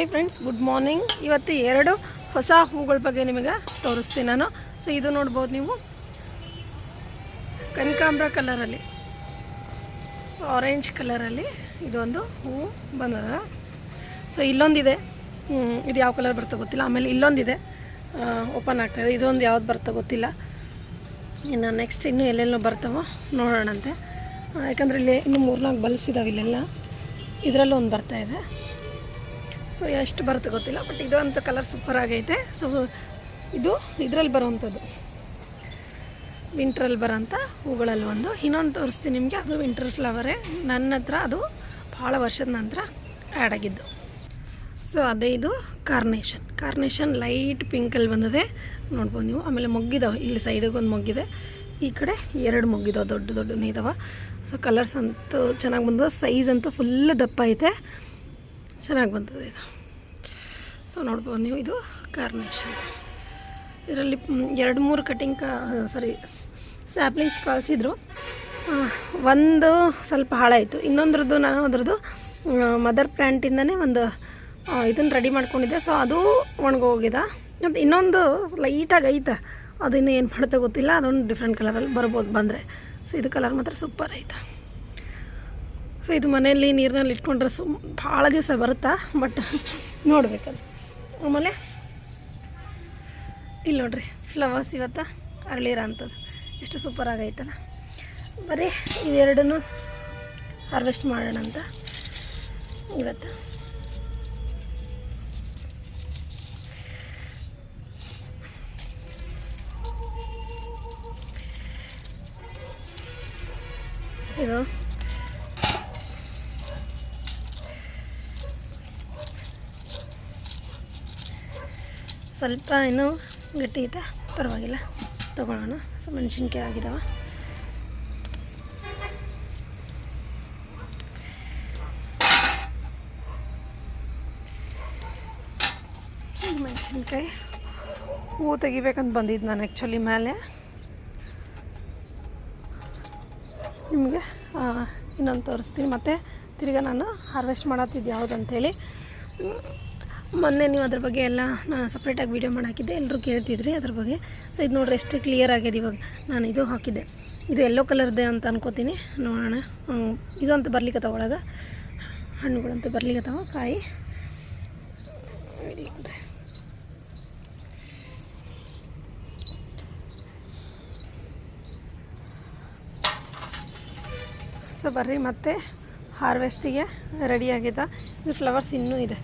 Hi friends good morning ಇವತ್ತು ಎರಡು ಹೊಸ ಹೂಗಳ ಬಗ್ಗೆ ನಿಮಗೆ ತೋರಿಸ್ತೀನಿ ನಾನು. ಸೊ ಇದು ನೋಡ್ಬೋದು ನೀವು. ಕನಕಾಂಬ್ರ ಕಲರಲ್ಲಿ ಸೊ ಆರೆಂಜ್ ಕಲರಲ್ಲಿ ಇದೊಂದು ಹೂವು ಬಂದದ. ಸೊ ಇಲ್ಲೊಂದಿದೆ. ಇದು ಯಾವ ಕಲರ್ ಬರ್ತೋ ಗೊತ್ತಿಲ್ಲ. ಆಮೇಲೆ ಇಲ್ಲೊಂದಿದೆ. ಓಪನ್ ಆಗ್ತಾಯಿದೆ ಇದೊಂದು ಯಾವ್ದು ಬರ್ತೋ ಗೊತ್ತಿಲ್ಲ. ಇನ್ನು ನೆಕ್ಸ್ಟ್ ಇನ್ನೂ ಎಲ್ಲೆಲ್ಲೋ ಬರ್ತಾವೋ ನೋಡೋಣಂತೆ. ಯಾಕಂದರೆ ಯಾಕಂದ್ರೆ ಇಲ್ಲಿ ಇನ್ನು ಮೂರ್ನಾಲ್ಕು ಬಲ್ಬ್ಸ್ ಇದಾವೆ ಇಲ್ಲೆಲ್ಲ. ಇದರಲ್ಲೂ ಒಂದು ಬರ್ತಾ ಇದೆ. ಸೊ, ಎಷ್ಟು ಬರುತ್ತೆ ಗೊತ್ತಿಲ್ಲ ಬಟ್ ಇದು ಅಂತ ಕಲರ್ ಸೂಪರ್ ಆಗೈತೆ. ಸೊ ಇದು ಇದರಲ್ಲಿ ಬರೋವಂಥದ್ದು. ವಿಂಟ್ರಲ್ಲಿ ಬರೋಂಥ ಹೂಗಳಲ್ಲಿ ಒಂದು. ಇನ್ನೊಂದು ತೋರಿಸ್ತೀನಿ ನಿಮಗೆ, ಅದು ವಿಂಟರ್ ಫ್ಲವರೇ ನನ್ನ ಹತ್ರ ಅದು ಭಾಳ ವರ್ಷದ ನಂತರ ಆ್ಯಡ್ ಆಗಿದ್ದು. ಸೊ ಅದೇ ಇದು ಕಾರ್ನೇಷನ್ ಕಾರ್ನೇಷನ್ ಲೈಟ್ ಪಿಂಕಲ್ಲಿ ಬಂದಿದೆ. ನೋಡ್ಬೋದು ನೀವು. ಆಮೇಲೆ ಮೊಗ್ಗಿದಾವೆ. ಇಲ್ಲಿ ಸೈಡಿಗೊಂದು ಮೊಗ್ಗಿದೆ. ಈ ಕಡೆ ಎರಡು ಮೊಗ್ಗಿದಾವೆ. ದೊಡ್ಡ ದೊಡ್ಡ ಇದಾವೆ. ಸೊ ಕಲರ್ಸ್ ಅಂತೂ ಚೆನ್ನಾಗಿ ಬಂದದ. ಸೈಜ್ ಅಂತೂ ಫುಲ್ ದಪ್ಪ ಐತೆ. ಚೆನ್ನಾಗಿ ಬಂತದೆ ಇದು. ಸೊ ನೋಡ್ಬೋದು ನೀವು ಇದು ಕಾರ್ನೇಷನ್ ಇದರಲ್ಲಿ ಎರಡು ಮೂರು ಕಟಿಂಗ್ ಕಾ ಸಾರಿ ಸ್ಯಾಪ್ಲಿಂಗ್ಸ್ ಕಳಿಸಿದ್ರು. ಒಂದು ಸ್ವಲ್ಪ ಹಾಳಾಯಿತು. ಇನ್ನೊಂದ್ರದ್ದು ನಾನು ಅದ್ರದ್ದು ಮದರ್ ಪ್ಲ್ಯಾಂಟಿಂದನೇ ಒಂದು ಇದನ್ನು ರೆಡಿ ಮಾಡ್ಕೊಂಡಿದ್ದೆ. ಸೊ ಅದು ಒಣಗೋಗಿದೆ. ಮತ್ತು ಇನ್ನೊಂದು ಲೈಟಾಗಿ ಐತೆ. ಅದನ್ನು ಏನು ಮಾಡುತ್ತೆ ಗೊತ್ತಿಲ್ಲ. ಅದೊಂದು ಡಿಫ್ರೆಂಟ್ ಕಲರಲ್ಲಿ ಬರ್ಬೋದು ಬಂದರೆ. ಸೊ ಇದು ಕಲರ್ ಮಾತ್ರ ಸೂಪರ್ ಐತೆ. ಸೊ ಇದು ಮನೆಯಲ್ಲಿ ನೀರಿನಲ್ಲಿ ಇಟ್ಕೊಂಡ್ರೆ ಸು, ಭಾಳ ದಿವಸ ಬರುತ್ತಾ? ಬಟ್ ನೋಡ್ಬೇಕದು ಆಮೇಲೆ ಇಲ್ಲಿ ನೋಡ್ರಿ ಫ್ಲವರ್ಸ್ ಇವತ್ತು ಅರಳಿರೋ ಅಂಥದ್ದು. ಎಷ್ಟು ಸೂಪರ್ ಆಗೈತಲ್ಲ. ಬರೀ ಇವೆರಡನ್ನು ಹಾರ್ವೆಸ್ಟ್ ಮಾಡೋಣ ಅಂತ ಇವತ್ತು. ಇದು ಸ್ವಲ್ಪ ಇನ್ನೂ ಗಟ್ಟಿ ಐತೆ ಪರವಾಗಿಲ್ಲ. ತೊಗೊಳ್ಳೋಣ. ಸೊ ಮೆಣಸಿನ್ಕಾಯಿ ಆಗಿದಾವ. ಮೆಣಸಿನ್ಕಾಯಿ ಹೂವು ತೆಗಿಬೇಕಂತ ಬಂದಿದ್ದು ನಾನು ಆ್ಯಕ್ಚುಲಿ ಮೇಲೆ. ನಿಮಗೆ ಇನ್ನೊಂದು ತೋರಿಸ್ತೀನಿ. ಮತ್ತು ತಿರ್ಗಿ ನಾನು ಹಾರ್ವೆಸ್ಟ್ ಮಾಡತ್ತಿದ್ದು ಯಾವುದು ಅಂಥೇಳಿ ಮೊನ್ನೆ ನೀವು ಅದ್ರ ಬಗ್ಗೆ ಎಲ್ಲ ನಾನು ಸಪ್ರೇಟಾಗಿ ವೀಡಿಯೋ ಮಾಡಿ ಹಾಕಿದ್ದೆ ಎಲ್ಲರೂ ಕೇಳ್ತಿದ್ರಿ ಅದ್ರ ಬಗ್ಗೆ. ಸೊ ಇದು ನೋಡ್ರಿ ಎಷ್ಟು ಕ್ಲಿಯರ್ ಆಗಿದೆ ಇವಾಗ ನಾನು ಇದು ಹಾಕಿದ್ದೆ. ಇದು ಎಲ್ಲೋ ಕಲರ್ದೆ ಅಂತ ಅನ್ಕೋತೀನಿ. ನೋಡೋಣ. ಇದು ಅಂತ ಬರ್ಲಿಕ್ಕತ್ತಾವ ಒಳಗೆ? ಹಣ್ಣುಗಳಂತ ಬರ್ಲಿಕ್ಕತ್ತಾವ ಕಾಯಿ? ಸೊ ಬರ್ರಿ ಮತ್ತೆ ಹಾರ್ವೆಸ್ಟಿಗೆ ರೆಡಿ ಆಗಿದೆ ಇದು ಫ್ಲವರ್ಸ್ ಇನ್ನೂ ಇದೆ.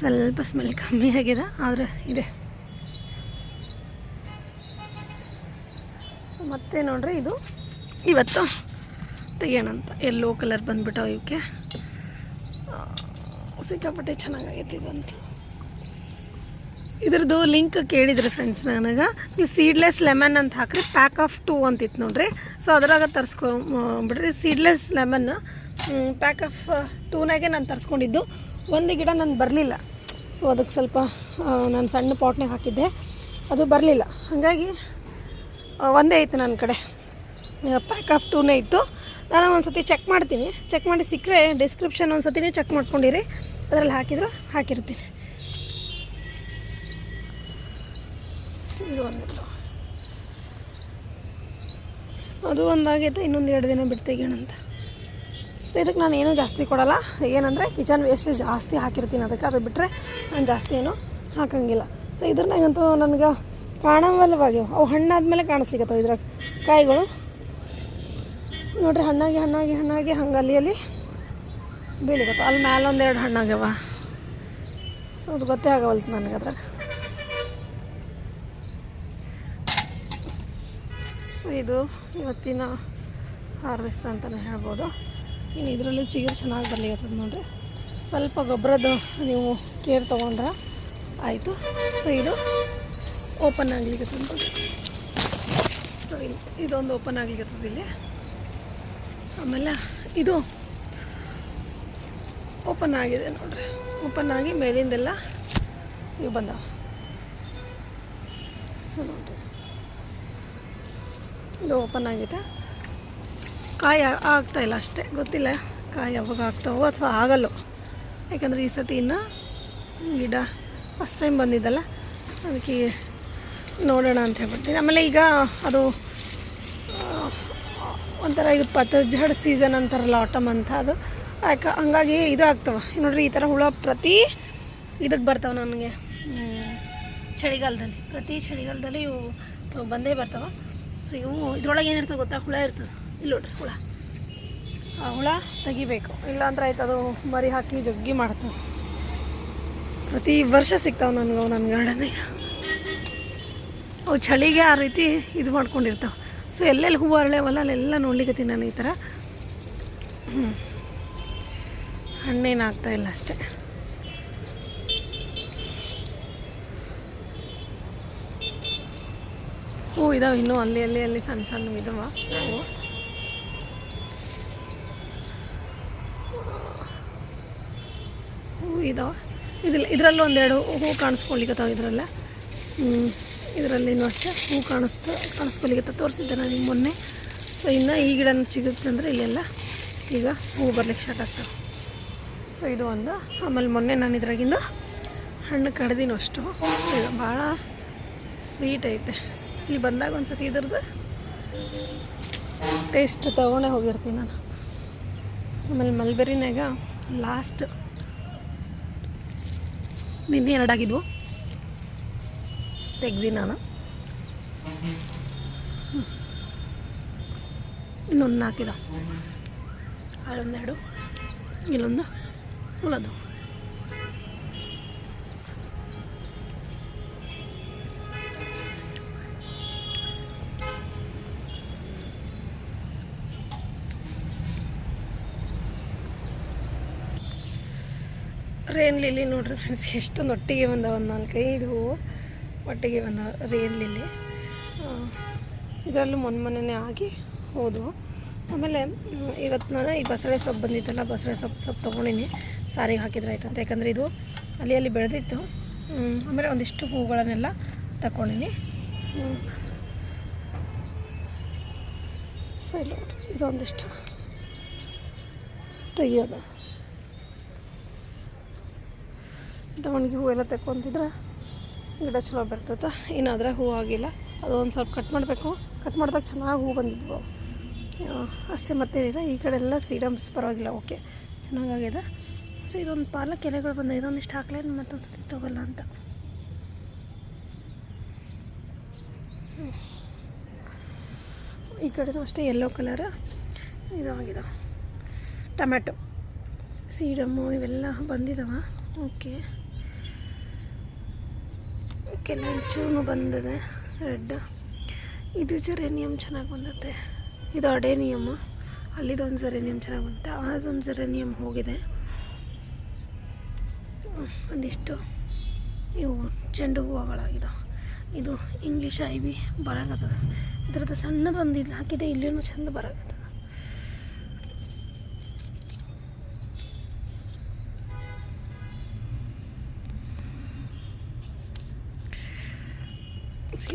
ಸ್ವಲ್ಪ ಸ್ಮೆಲ್ ಕಮ್ಮಿ ಆಗಿದೆ, ಆದರೆ ಇದೆ. ಸೊ ಮತ್ತೆ ನೋಡ್ರಿ ಇದು. ಇವತ್ತು ತೆಗಿಯೋಣ ಅಂತ ಎಲ್ಲೋ ಕಲರ್ ಬಂದ್ಬಿಟ್ಟು ಇವಕ್ಕೆ ಸಿಕ್ಕಾಪಟ್ಟೆ ಚೆನ್ನಾಗೈತೆ ಇದಂತೂ ಇದ್ರದ್ದು ಲಿಂಕ್ ಕೇಳಿದ್ರಿ ಫ್ರೆಂಡ್ಸ್ ನನಗೆ. ನೀವು ಸೀಡ್ಲೆಸ್ ಲೆಮನ್ ಅಂತ ಹಾಕ್ರಿ ಪ್ಯಾಕ್ ಆಫ್ ಟೂ ಅಂತಿತ್ತು ನೋಡ್ರಿ. ಸೊ ಅದ್ರಾಗ ತರಿಸ್ಕೊಂಬಿಡ್ರಿ ಸೀಡ್ಲೆಸ್ ಲೆಮನ್ ಪ್ಯಾಕ್ ಆಫ್ ಟೂನಾಗೆ ನಾನು ತರಿಸ್ಕೊಂಡಿದ್ದು. ಒಂದು ಗಿಡ ನಾನು ಬರಲಿಲ್ಲ. ಸೊ ಅದಕ್ಕೆ ಸ್ವಲ್ಪ ನಾನು ಸಣ್ಣ ಪಾಟ್ನಾಗ ಹಾಕಿದ್ದೆ. ಅದು ಬರಲಿಲ್ಲ. ಹಾಗಾಗಿ ಒಂದೇ ಇತ್ತು ನನ್ನ ಕಡೆ. ಪ್ಯಾಕ್ ಆಫ್ ಟೂನೇ ಇತ್ತು. ನಾನು ಒಂದು ಸತಿ ಚೆಕ್ ಮಾಡ್ತೀನಿ. ಚೆಕ್ ಮಾಡಿ ಸಿಕ್ಕರೆ ಡಿಸ್ಕ್ರಿಪ್ಷನ್ ಒಂದು ಸತಿನೇ ಚೆಕ್ ಮಾಡ್ಕೊಂಡಿರಿ. ಅದರಲ್ಲಿ ಹಾಕಿದ್ರು, ಹಾಕಿರ್ತೀನಿ. ಅದು ಒಂದಾಗೈತೆ, ಇನ್ನೊಂದು ಎರಡು ದಿನ ಅಂತ ಸೊ ಇದಕ್ಕೆ ನಾನು ಏನೂ ಜಾಸ್ತಿ ಕೊಡಲ್ಲ. ಏನಂದರೆ ಕಿಚನ್ ವೇಸ್ಟ್ ಜಾಸ್ತಿ ಹಾಕಿರ್ತೀನಿ ಅದಕ್ಕೆ ಅದು ಬಿಟ್ಟರೆ ನಾನು ಜಾಸ್ತಿ ಏನು ಹಾಕಂಗಿಲ್ಲ. ಸೊ ಇದ್ರನ್ನಾಗಂತೂ ನನಗೆ ಕಾಣವಲ್ಲವಾಗಿ ಅವು ಹಣ್ಣಾದ್ಮೇಲೆ ಕಾಣಿಸ್ಲಿಕ್ಕತ್ತವ ಇದ್ರಾಗ ಕಾಯಿಗಳು. ನೋಡ್ರಿ ಹಣ್ಣಾಗಿ ಹಣ್ಣಾಗಿ ಹಣ್ಣಾಗಿ ಹಂಗೆ ಅಲ್ಲಿ ಅಲ್ಲಿ ಬೀಳಿಗತ್ತ ಅಲ್ಲಿ ಮ್ಯಾಲೆ ಒಂದೆರಡು ಹಣ್ಣಾಗ್ಯವ. ಸೊ ಅದು ಗೊತ್ತೇ ಆಗವಲ್ತು ನನಗೆ ಅದ್ರಾಗ. ಸೊ ಇದು ಇವತ್ತಿನ ಹಾರ್ವೆಸ್ಟ್ ಅಂತಲೇ ಹೇಳ್ಬೋದು. ಇನ್ನು ಇದರಲ್ಲಿ ಚಿಗುರು ಚೆನ್ನಾಗಿ ಬರ್ಲಿಕ್ಕೆ ನೋಡಿರಿ. ಸ್ವಲ್ಪ ಗೊಬ್ಬರದ ನೀವು ಕೇರ್ ತೊಗೊಂಡ್ರೆ ಆಯಿತು. ಸೊ ಇದು ಓಪನ್ ಆಗಲಿಕ್ಕೆ ನೋಡ್ರಿ. ಸೊ ಇದು ಇದೊಂದು ಓಪನ್ ಆಗ್ಲಿಕತ್ತದ ಇಲ್ಲಿ. ಆಮೇಲೆ ಇದು ಓಪನ್ ಆಗಿದೆ ನೋಡ್ರಿ. ಓಪನ್ ಆಗಿ ಮೇಲಿಂದೆಲ್ಲ ಇವು ಬಂದಾವ. ಸೊ ನೋಡ್ರಿ. ಇದು ಓಪನ್ ಆಗಿದೆ ಕಾಯಿ ಆಗ್ತಾಯಿಲ್ಲ ಅಷ್ಟೇ ಗೊತ್ತಿಲ್ಲ ಕಾಯಿ ಯಾವಾಗ ಆಗ್ತಾವೋ ಅಥವಾ ಆಗಲ್ಲೋ ಯಾಕಂದರೆ ಈ ಸತಿ ಇನ್ನು ಗಿಡ ಫಸ್ಟ್ ಟೈಮ್ ಬಂದಿದ್ದಲ್ಲ ಅದಕ್ಕೆ ನೋಡೋಣ ಅಂತ ಹೇಳ್ಬಿಡ್ತೀನಿ. ಆಮೇಲೆ ಈಗ ಅದು ಒಂಥರ ಇದು ಪತಜಡ್ ಸೀಸನ್ ಅಂತಾರಲ್ಲ ಆಟಮ್ ಅಂತ ಅದು. ಯಾಕೆ ಹಂಗಾಗಿ ಇದು ಆಗ್ತವೆ. ನೋಡ್ರಿ ಈ ಥರ ಹುಳ ಪ್ರತಿ ಇದಕ್ಕೆ ಬರ್ತಾವೆ ಹ್ಮ್, ಚಳಿಗಾಲದಲ್ಲಿ ಪ್ರತಿ ಚಳಿಗಾಲದಲ್ಲಿ ಇವು ಬಂದೇ ಬರ್ತಾವೆ. ಇವು ಇದ್ರೊಳಗೆ ಏನಿರ್ತದೆ ಗೊತ್ತಾ? ಹುಳ ಇರ್ತದೆ. ಇಲ್ಲಿ ನೋಡ್ರಿ ಹುಳ. ಆ ಹುಳ ತೆಗಿಬೇಕು. ಇಲ್ಲಾಂದ್ರೆ ಆಯ್ತು ಅದು ಮರಿ ಹಾಕಿ ಜಗ್ಗಿ ಮಾಡ್ತದೆ. ಪ್ರತಿ ವರ್ಷ ಸಿಗ್ತಾವೆ ನನಗೆ ನನ್ನ ಗಾರ್ಡನಿಗೆ ಅವು ಚಳಿಗೆ ಆ ರೀತಿ ಇದು ಮಾಡ್ಕೊಂಡಿರ್ತಾವೆ. ಸೊ ಎಲ್ಲೆಲ್ಲಿ ಹೂವು ಅರಳ್ಯಾವಲ್ಲ ಅಲ್ಲೆಲ್ಲ ನೋಡ್ಲಿಕ್ಕೆ ನಾನು ಈ ಥರ. ಹಣ್ಣೇನು ಇಲ್ಲ ಅಷ್ಟೇ. ಹೂ ಇದಾವೆ ಇನ್ನೂ ಅಲ್ಲಿ ಅಲ್ಲಿ ಅಲ್ಲಿ ಸಣ್ಣ ಸಣ್ಣ ಇದಾವ. ಹೂವು ಇದಾವೆ. ಇದಿಲ್ಲ ಇದರಲ್ಲೂ ಒಂದೆರಡು ಹೂ ಕಾಣಿಸ್ಕೊಳ್ಲಿಕ್ಕತ್ತಾವ ಇದರಲ್ಲ. ಇದರಲ್ಲಿನೂ ಅಷ್ಟೇ ಹೂ ಕಾಣಿಸ್ತು ಕಾಣಿಸ್ಕೊಲಿಕ್ಕೆ ತೋರಿಸಿದ್ದೆ ನಾನು ನಿಮ್ಗೆ ಮೊನ್ನೆ. ಸೊ ಇನ್ನು ಈ ಗಿಡ ಸಿಗುತ್ತೆ ಅಂದರೆ ಇಲ್ಲೆಲ್ಲ ಈಗ ಹೂ ಬರ್ಲಿಕ್ಕೆ ಸ್ಟಾರ್ಟ್ ಆಗ್ತಾವೆ. ಸೊ ಇದು ಒಂದು ಆಮೇಲೆ ಮೊನ್ನೆ ನಾನು ಇದ್ರಾಗಿಂದ ಹಣ್ಣು ಕಡ್ದಿನೂ ಅಷ್ಟು. ಸೊ ಭಾಳ ಸ್ವೀಟ್ ಐತೆ. ಇಲ್ಲಿ ಬಂದಾಗ ಒಂದು ಸತಿ ಇದ್ರದ್ದು ಟೇಸ್ಟ್ ತೊಗೊಂಡೇ ಹೋಗಿರ್ತೀನಿ ನಾನು. ಆಮೇಲೆ ಮಲ್ಬೆರಿನಾಗ ಲಾಸ್ಟ್ ನಿನ್ನೆ ಎರಡಾಗಿದ್ವು. ತೆಗ್ದು ನಾನು. ಇನ್ನೊಂದು ನಾಲ್ಕಿದ ಅಲ್ಲೊಂದೆರಡು ಇಲ್ಲೊಂದು ಉಳದು. ರೇನ್ ಲಿಲ್ಲಿ ನೋಡ್ರಿ ಫ್ರೆಂಡ್ಸ್ ಎಷ್ಟೊಂದು ಒಟ್ಟಿಗೆ ಬಂದವ ಒಂದು ನಾಲ್ಕೈದು ಹೂವು ಒಟ್ಟಿಗೆ ಬಂದವ ರೇನ್ ಲಿಲ್ಲಿ. ಇದರಲ್ಲೂ ಮೊನ್ನೆ ಮೊನ್ನೆ ಆಗಿ ಹೋದವು. ಆಮೇಲೆ ಇವತ್ತು ನಾನು ಈ ಬಸಳೆ ಸೊಪ್ಪು ಬಂದಿತ್ತಲ್ಲ, ಬಸಳೆ ಸೊಪ್ಪು ಸೊಪ್ಪು ತೊಗೊಂಡಿನಿ. ಸಾರಿಗೆ ಹಾಕಿದ್ರೆ ಆಯ್ತು ಅಂತ ಯಾಕಂದರೆ ಇದು ಅಲ್ಲಿ ಅಲ್ಲಿ ಬೆಳೆದಿತ್ತು. ಆಮೇಲೆ ಒಂದಿಷ್ಟು ಹೂಗಳನ್ನೆಲ್ಲ ತಗೊಂಡಿನಿ. ಸರಿ ಇದೊಂದಿಷ್ಟು ತೆಗಿಯೋದು. ದಾವಣಿಗೆ ಹೂವೆಲ್ಲ ತೆಕ್ಕೊಂತಿದ್ರೆ ಗಿಡ ಚಲೋ ಬರ್ತೈತೆ. ಇನ್ನು ಅದ್ರ ಹೂ ಆಗಿಲ್ಲ. ಅದು ಒಂದು ಸ್ವಲ್ಪ ಕಟ್ ಮಾಡಬೇಕು. ಕಟ್ ಮಾಡಿದಾಗ ಚೆನ್ನಾಗಿ ಹೂ ಬಂದಿದ್ವು. ಅಷ್ಟೇ ಮತ್ತೇನಿಲ್ಲ. ಈ ಕಡೆ ಎಲ್ಲ ಸೀಡಮ್ಸ್ ಪರವಾಗಿಲ್ಲ. ಓಕೆ ಚೆನ್ನಾಗಾಗಿದೆ ಸೊ ಇದೊಂದು ಪಾಲಕ್ ಎಲೆಗಳು ಬಂದ ಇದೊಂದಿಷ್ಟು ಹಾಕಲೇ ಮತ್ತೊಂದು ಸತಿ ತಗೋಲ್ಲ ಅಂತ. ಈ ಕಡೆನೂ ಅಷ್ಟೇ ಯೆಲ್ಲೋ ಕಲರ್ ಇದು ಆಗಿದೆ ಟೊಮ್ಯಾಟೊ ಸೀಡಮ್ಮು ಇವೆಲ್ಲ ಬಂದಿದ್ದಾವೆ ಓಕೆ ಕೆಲಂಚೂನು ಬಂದಿದೆ, ರೆಡ್. ಇದು ಜೆರೇನಿಯಮ್ ಚೆನ್ನಾಗಿ ಬಂದತ್ತೆ ಇದು ಅಡೇನಿಯಮ್ಮು ಅಲ್ಲಿದೊಂದು ಜೆರೇನಿಯಮ್ ಚೆನ್ನಾಗಿ ಬಂತೆ ಅದೊಂದು ಜೆರೇನಿಯಮ್ ಹೋಗಿದೆ. ಒಂದಿಷ್ಟು ಇವು ಚೆಂಡು ಹೂವುಗಳಾಗಿದೆ ಇದು ಇಂಗ್ಲೀಷ್ ಐ ಬಿ ಬರಾಕತ್ತದ ಇದ್ರದ್ದು ಸಣ್ಣದೊಂದು ಇದು ಹಾಕಿದೆ ಇಲ್ಲಿನೂ ಚೆಂದ ಬರಾಕತ್ತದ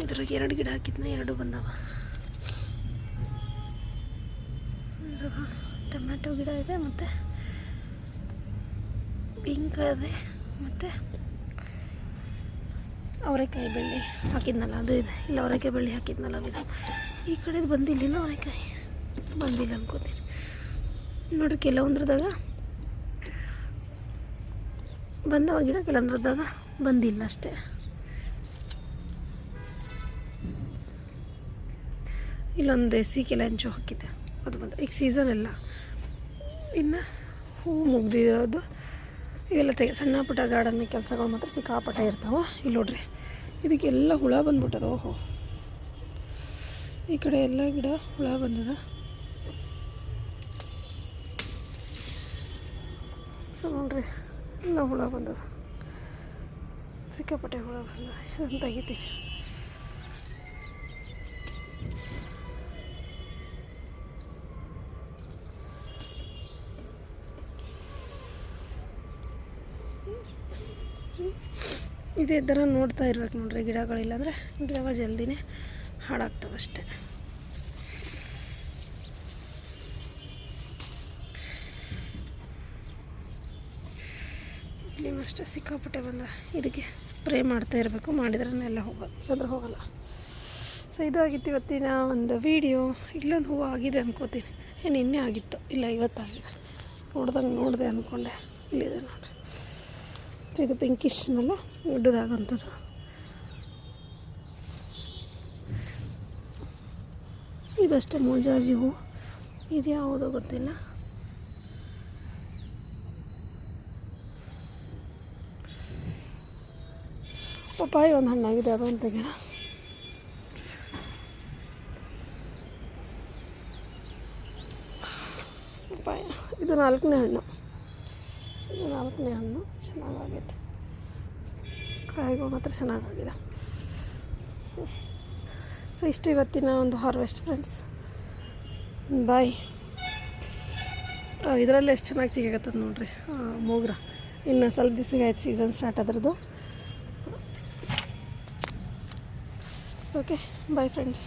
ಇದ್ರಾಗ ಎರಡು ಗಿಡ ಹಾಕಿದ್ನ, ಎರಡು ಬಂದವ. ಟೊಮ್ಯಾಟೊ ಗಿಡ ಇದೆ, ಮತ್ತು ಪಿಂಕ್ ಇದೆ, ಮತ್ತು ಅವರೆಕಾಯಿ ಬೆಳ್ಳಿ ಹಾಕಿದ್ನಲ್ಲ, ಅದು ಇದೆ. ಇಲ್ಲ, ಅವರೆಕಾಯಿ ಬೆಳ್ಳಿ ಹಾಕಿದ್ನಲ್ಲ, ಅದು ಈ ಕಡೆದು ಬಂದಿಲ್ಲ ಅವರೆಕಾಯಿ? ಬಂದಿಲ್ಲ ಅನ್ಕೋತೀನಿ ನೋಡಿ, ಕೆಲವೊಂದ್ರದಾಗ ಬಂದವ ಗಿಡ, ಕೆಲವೊಂದ್ರದಾಗ ಬಂದಿಲ್ಲ ಅಷ್ಟೇ. ಇಲ್ಲೊಂದು ದೇಸಿ ಕೆಲಂಚು ಹಾಕಿದ್ದೆ ಅದು ಬಂದು, ಈಗ ಸೀಸನ್ ಇಲ್ಲ ಇನ್ನು ಹೂ ಮುಗ್ದಿರೋದು. ಇವೆಲ್ಲ ತೆಗೆ, ಸಣ್ಣ ಪುಟ್ಟ ಗಾರ್ಡನ್ ಕೆಲಸಗಳು ಮಾತ್ರ ಸಿಕ್ಕಾಪಟ್ಟೆ ಇರ್ತಾವೆ. ಇಲ್ಲಿ ನೋಡ್ರಿ ಇದಕ್ಕೆಲ್ಲ ಹುಳ ಬಂದ್ಬಿಟ್ಟದ. ಓಹೋ. ಈ ಕಡೆ ಎಲ್ಲ ಗಿಡ, ಹುಳ ಬಂದದ. ಸೊ ನೋಡ್ರಿ, ಎಲ್ಲ ಹುಳ ಬಂದದ. ಸಿಕ್ಕಾಪಟ್ಟೆ ಹುಳ ಬಂದದ. ಇದನ್ನು ತೆಗಿತೀನಿ. ಇದೇ ಥರ ನೋಡ್ತಾ ಇರ್ಬೇಕು ನೋಡ್ರಿ ಗಿಡಗಳಿಲ್ಲಾಂದರೆ ಗಿಡಗಳು ಜಲ್ದಿನೇ ಹಾಳಾಗ್ತವೆ ಅಷ್ಟೇ. ಇಲ್ಲಿ ಅಷ್ಟೇ ಸಿಕ್ಕಾಪಟ್ಟೆ ಬಂದ ಇದಕ್ಕೆ ಸ್ಪ್ರೇ ಮಾಡ್ತಾ ಇರಬೇಕು ಮಾಡಿದ್ರೆ ಎಲ್ಲ ಹೋಗೋದು. ಇಲ್ಲಾಂದ್ರೆ ಹೋಗಲ್ಲ. ಸೊ ಇದು ಆಗಿತ್ತು ಇವತ್ತಿನ ಒಂದು ವೀಡಿಯೋ. ಇಲ್ಲೊಂದು ಹೂವು ಆಗಿದೆ ಅನ್ಕೋತೀನಿ. ಏನು ನಿನ್ನೆ ಆಗಿತ್ತು? ಇಲ್ಲ, ಇವತ್ತಾಗಿದೆ. ನೋಡ್ದಂಗೆ ನೋಡಿದೆ ಅಂದ್ಕೊಂಡೆ ಇಲ್ಲಿದೆ ನೋಡಿರಿ. ಸೊ ಇದು ಪಿಂಕಿಶ್ನೆಲ್ಲ ದೊಡ್ಡದಾಗಂಥದ್ದು ಇದಷ್ಟೇ ಮುಂಜಾಜಿ ಹೂವು ಇದು ಯಾವುದೋ ಗೊತ್ತಿಲ್ಲ. ಪಪ್ಪಾಯಿ ಒಂದು ಹಣ್ಣಾಗಿದೆ ಅದು ಅಂತ ತೆಗೆದ ಪಪ್ಪಾಯ, ಇದು ನಾಲ್ಕನೇ ಹಣ್ಣು. ಇದು ನಾಲ್ಕನೇ ಹಣ್ಣು. ಚೆನ್ನಾಗಾಗೈತೆ ಕಾಯಿಗಳು ಮಾತ್ರ ಚೆನ್ನಾಗಾಗಿದೆ. ಸೊ ಇಷ್ಟು ಇವತ್ತಿನ ಒಂದು ಹಾರ್ವೆಸ್ಟ್ ಫ್ರೆಂಡ್ಸ್ ಬಾಯ್ ಇದರಲ್ಲಿ ಎಷ್ಟು ಚೆನ್ನಾಗಿ ಸಿಗಾಗತ್ತದ ನೋಡ್ರಿ. ಮೋಗ್ರ. ಇನ್ನು ಸ್ವಲ್ಪ ದಿವ್ಸಕ್ಕೆ ಆಯ್ತು ಸೀಸನ್ ಸ್ಟಾರ್ಟ್ ಅದ್ರದ್ದು. Okay bye friends